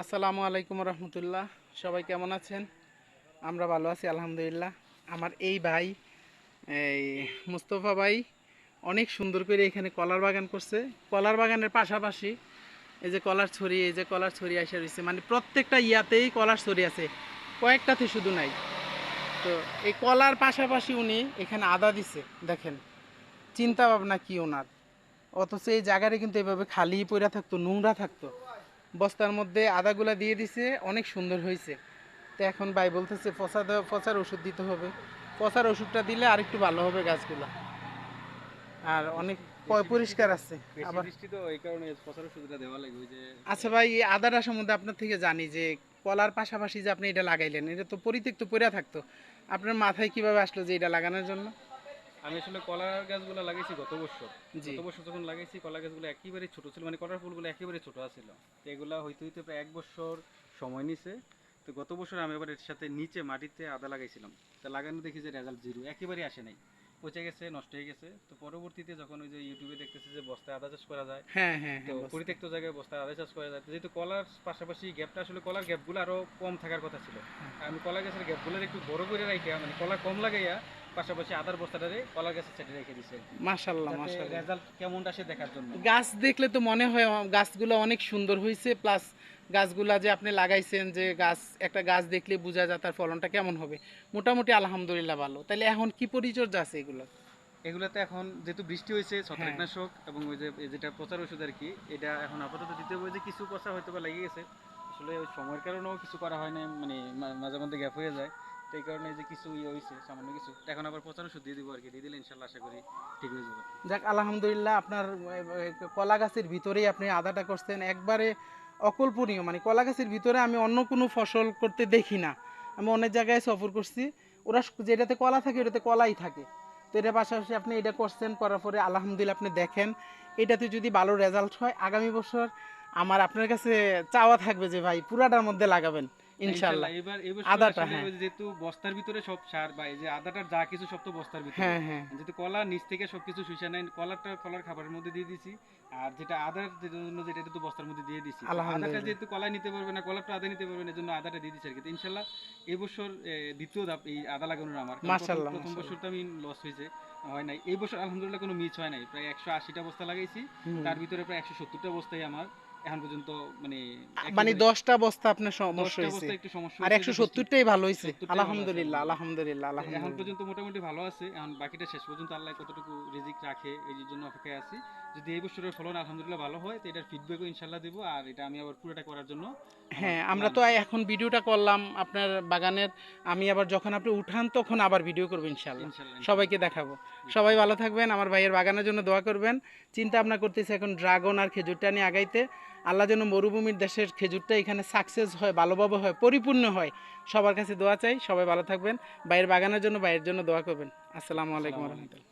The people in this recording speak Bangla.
আসসালামু আলাইকুম রহমতুল্লাহ। সবাই কেমন আছেন? আমরা ভালো আছি, আলহামদুলিল্লাহ। আমার এই ভাই, এই মুস্তফা ভাই অনেক সুন্দর করে এখানে কলার বাগান করছে। কলার বাগানের পাশাপাশি এই যে কলার ছড়ি, এই যে কলার ছড়ি আসে রয়েছে মানে প্রত্যেকটা ইয়াতেই কলার ছড়ি আছে। কয়েকটাতে শুধু নাই। তো এই কলার পাশাপাশি উনি এখানে আদা দিছে, দেখেন। চিন্তা ভাবনা কি ওনার? অথচ এই জায়গাটা কিন্তু এভাবে খালি পড়ে থাকতো, নোংরা থাকতো। বস্তার মধ্যে আদাগুলা দিয়ে দিছে অনেক সুন্দর হয়েছে। তো এখন ভাই বলতেছে পচা পচার ওষুধ দিতে হবে। পচার ওষুধটা দিলে আর একটু ভালো হবে গাছগুলা। আর অনেক পরিষ্কার আছে আবার এই কারণে পচার ওষুধটা দেওয়া লাগবে আচ্ছা ভাই আদাটা সম্বন্ধে আপনার থেকে জানি যে কলার পাশাপাশি যে আপনি এটা লাগাইলেন এটা তো পরিত্যক্ত পড়ে থাকতো। আপনার মাথায় কীভাবে আসলো যে এটা লাগানোর জন্য? আমি আসলে কলার গাছগুলো লাগাইছি গত বছর। গত বছর যখন লাগাইছি কলা গাছগুলো একেবারে ছোট ছিল মানে কলার ফুলগুলো একেবারে ছোট ছিল তো এগুলা হইতে হইতে প্রায় এক বছর সময় নিছে। তো গত বছর আমি এবার এর সাথে নিচে মাটিতে আদা লাগাইছিলাম। তো লাগানো দেখি যে রেজাল্ট জিরো একেবারে আসে নাই। পচে গেছে নষ্ট হয়ে গেছে। তো পরবর্তীতে যখন ওই যে ইউটিউবে দেখতেছি যে বস্তায় আদা চাষ করা যায় হ্যাঁ হ্যাঁ তো হ্যাঁ পরিত্যক্ত জায়গায় বস্তায় আদা চাষ করা যায়। যেহেতু কলার পাশাপাশি গ্যাপটা আসলে কলার গ্যাপগুলো আরও কম থাকার কথা ছিল। আমি কলা গাছের গ্যাপগুলো একটু বড় করে রাখিয়া মানে কলা কম লাগাইয়া পাশাপাশি আদার বস্তাটারে কলার গাছের সাইডে রেখে দিছে। মাশাল্লাহ মাশাল্লাহ রেজাল্ট কেমনটা সে দেখার জন্য। গাছ দেখলে তো মনে হয় গাছগুলো অনেক সুন্দর হয়েছে প্লাস গাছগুলা যে আপনি লাগাইছেন যে গাছ একটা গাছ দেখলে বোঝা যায় তার ফলনটা কেমন হবে। মোটামুটি আলহামদুলিল্লাহ ভালো। তাহলে এখন কি পরিচর্যা আছে এগুলো? এগুলোতে এখন যেহেতু বৃষ্টি হয়েছে ছত্রাকনাশক এবং ওই যে যেটা পচার ওষুধ আর কি এটা এখন আপাতত দিতে হবে যে কিছু পচা হয়তো বা লেগে গেছে। আসলে ওই সময়ের কারণেও কিছু করা হয় না মানে মাঝে মধ্যে গ্যাপ হয়ে যায়। তো এই কারণে যে কিছু ইয়ে হয়েছে সামান্য কিছু। এখন আবার পচার ওষুধ দিয়ে দিব আর কি, দিয়ে দিলে ইনশাল্লাহ আশা করি ঠিক হয়ে যাবে। যাক, আলহামদুলিল্লাহ আপনার কলা গাছের ভিতরেই আপনি আদাটা করছেন। একবারে অকল্পনীয় মানে কলা গাছের ভিতরে আমি অন্য কোনো ফসল করতে দেখি না। আমি অনেক জায়গায় সফর করছি। ওরা যেটাতে কলা থাকে, ওটাতে কলাই থাকে। তো এটার পাশাপাশি আপনি এটা করছেন, করার পরে আলহামদুলিল্লাহ আপনি দেখেন, এটাতে যদি ভালো রেজাল্ট হয়, আগামী বছর আমার আপনার কাছে চাওয়া থাকবে যে, ভাই পুরাটার মধ্যে লাগাবেন। ইনশাল্লাহ। এবার এবার আদাটা, হ্যাঁ। যেহেতু বস্তার ভিতরে সব সার বা এই যে আদাটার যা কিছু সব তো বস্তার ভিতরে। হ্যাঁ হ্যাঁ। যেহেতু কলা নিচ থেকে সবকিছু শুষে নেয় কলারটা কলার খাবারের মধ্যে দিয়ে দিছি আর যেটা আদার জন্য যেটা একটু বস্তার মধ্যে দিয়ে দিছি। আলহামদুলিল্লাহ। আদাটা যেহেতু কলাই নিতে পারবে না কলারটা আদা নিতে পারবে না এজন্য আদাটা দিয়ে দিছি আর কি। তো ইনশাল্লাহ এই বছর দ্বিতীয় ধাপ এই আদা লাগানোর আমার মাশাআল্লাহ, প্রথম বছর তো আমি লস হয়েছে হয় নাই। এই বছর আলহামদুলিল্লাহ কোনো মিস হয় নাই। প্রায় একশো আশিটা বস্তা লাগাইছি তার ভিতরে প্রায় একশো সত্তরটা বস্তাই আমার এখন পর্যন্ত মানে মানে দশটা বস্তা আপনার সমস্যা হয়েছে। আর একশো সত্তরটাই ভালো হয়েছে। 70 টাই ভালো আছে, আলহামদুলিল্লাহ আলহামদুলিল্লাহ এখন পর্যন্ত মোটামুটি ভালো আছে। এখন বাকিটা শেষ পর্যন্ত আল্লাহ কতটুকু রিজিক রাখে এই জন্য অপেক্ষায় আছি। যদি এই বছরের ফলন আলহামদুলিল্লাহ ভালো হয় তো এটার ফিডব্যাকও ইনশাল্লাহ দেবো। আর এটা আমি আবার পুরোটা করার জন্য হ্যাঁ আমরা তো এখন ভিডিওটা করলাম আপনার বাগানের। আমি আবার যখন আপনি উঠান তখন আবার ভিডিও করব ইনশাল্লাহ সবাইকে দেখাবো। সবাই ভালো থাকবেন আমার ভাইয়ের বাগানের জন্য দোয়া করবেন। চিন্তা ভাবনা করতেছি এখন ড্রাগন আর খেজুরটা নিয়ে আগাইতে। আল্লাহ যেন মরুভূমির দেশের খেজুরটা এখানে সাকসেস হয় ভালোভাবে হয় পরিপূর্ণ হয়। সবার কাছে দোয়া চাই সবাই ভালো থাকবেন। বাইরের বাগানের জন্য বাইরের জন্য দোয়া করবেন। আসসালামু আলাইকুম রহমতুল্লাহ।